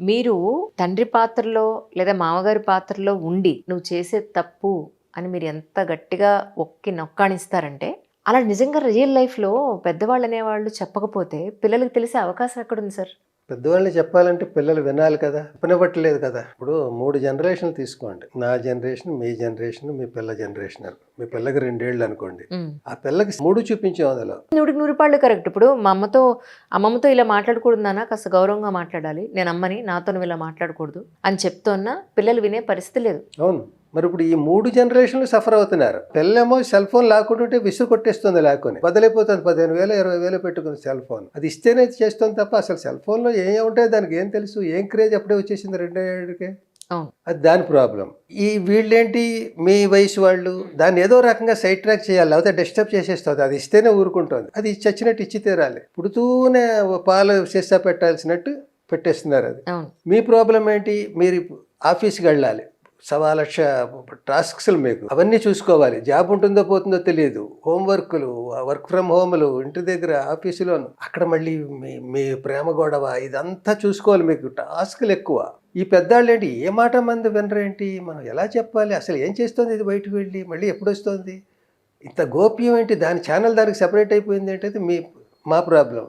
మీరు తండ్రి పాత్రలో లేదా మామగారి పాత్రలో ఉండి నువ్వు చేసే తప్పు అని మీరు ఎంత గట్టిగా ఒక్కి నొక్కాణిస్తారంటే అలా నిజంగా రియల్ లైఫ్లో పెద్దవాళ్ళు అనేవాళ్ళు చెప్పకపోతే పిల్లలకు తెలిసే అవకాశం ఎక్కడుంది సార్? పెద్దవాళ్ళని చెప్పాలంటే పిల్లలు వినాలి కదా చెప్పనివ్వట్లేదు కదా. ఇప్పుడు మూడు జనరేషన్లు తీసుకోండి. నా జనరేషన్ మీ జనరేషన్ మీ పిల్ల జనరేషన్. మీ పిల్లకి రెండేళ్ళు అనుకోండి. ఆ పిల్లకి మూడు చూపించాం అందులో. నూటికి నూరు పాళ్ళు కరెక్ట్. ఇప్పుడు మా అమ్మతో అమ్మమ్మతో ఇలా మాట్లాడకూడదు నాన్న కాస్త గౌరవంగా మాట్లాడాలి. నేను అమ్మని నాతో ఇలా మాట్లాడకూడదు అని చెప్తున్నా పిల్లలు వినే పరిస్థితి లేదు. అవును. మరి ఇప్పుడు ఈ మూడు జనరేషన్లు సఫర్ అవుతున్నారు. పిల్లేమో సెల్ ఫోన్ లాక్కుంటుంటే విసుగు కొట్టేస్తుంది లాక్కొని. బదిలైపోతుంది పదిహేను వేలు ఇరవై వేలు పెట్టుకుని సెల్ ఫోన్. అది ఇస్తేనే చేస్తుంది తప్ప అసలు సెల్ ఫోన్లో ఏం ఉంటాయి దానికి ఏం తెలుసు? ఏం క్రేజ్ అప్పుడే వచ్చేసింది రెండో ఏడుకే? అది దాని ప్రాబ్లం. ఈ వీళ్ళేంటి? మీ వయసు వాళ్ళు? దాన్ని ఏదో రకంగా సైడ్ ట్రాక్ చేయాలి లేకపోతే డిస్టర్బ్ చేసేస్తుంది. అది ఇస్తేనే ఊరుకుంటుంది. అది చచ్చినట్టు ఇచ్చి తీరాలి. పుడుతూనే పాలు చేసా పెట్టాల్సినట్టు పెట్టేస్తున్నారు అది. మీ ప్రాబ్లం ఏంటి? మీరు ఆఫీస్కి వెళ్ళాలి. సవా లక్ష టాస్క్స్లు మీకు. అవన్నీ చూసుకోవాలి. జాబ్ ఉంటుందో పోతుందో తెలియదు హోంవర్క్లు వర్క్ ఫ్రమ్ హోమ్లు ఇంటి దగ్గర ఆఫీసులోను. అక్కడ మళ్ళీ మీ మీ ప్రేమ గొడవ ఇదంతా చూసుకోవాలి మీకు. టాస్క్లు ఎక్కువ. ఈ పెద్దాళ్ళు ఏంటి ఏ మాట మంది వినరేంటి? మనం ఎలా చెప్పాలి? అసలు ఏం చేస్తుంది ఇది బయటకు వెళ్ళి? మళ్ళీ ఎప్పుడు వస్తుంది ఇంత గోప్యం ఏంటి? దాని ఛానల్ దానికి సెపరేట్ అయిపోయింది ఏంటంటే మీ మా ప్రాబ్లం.